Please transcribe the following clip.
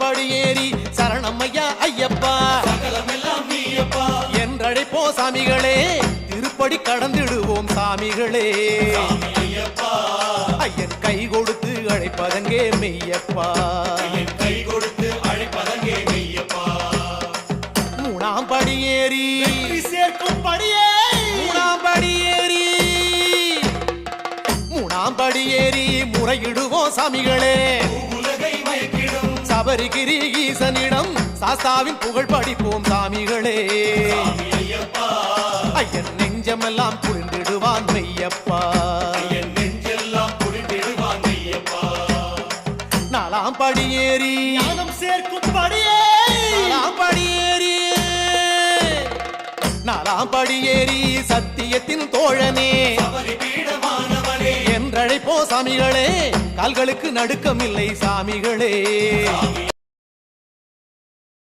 படியேறி சரணம்மையா ஐயப்பா. சகலமெல்லாம் என்றழைப்போ சாமிகளே திருப்படி கடந்திடுவோம் சாமிகளே. ஐயன் கை கொடுத்து அழைப்பதங்கே மெய்யப்பா. கை கொடுத்து அழைப்பதங்கே மெய்யப்பா மூணாம் படியேறி சேர்க்கும் படியே மூணாம் படியேறி மூணாம் படியேறி முறையிடுவோம் சாமிகளே. சபரிகிரி ஈசனிடம் சாஸ்தாவின் புகழ் படிப்போம் சாமிகளே. ஐயன் நெஞ்சமெல்லாம் புரிந்திடுவான் மெய்யப்பா. நாலாம் படியேறி ஞானம் சேர்க்கும் படியே. நாலாம் படியேறி நாலாம் படியேறி சத்தியத்தின் தோழனே. என்றழைப்போ சாமிகளே. கால்களுக்கு நடுக்கமில்லை சாமிகளே.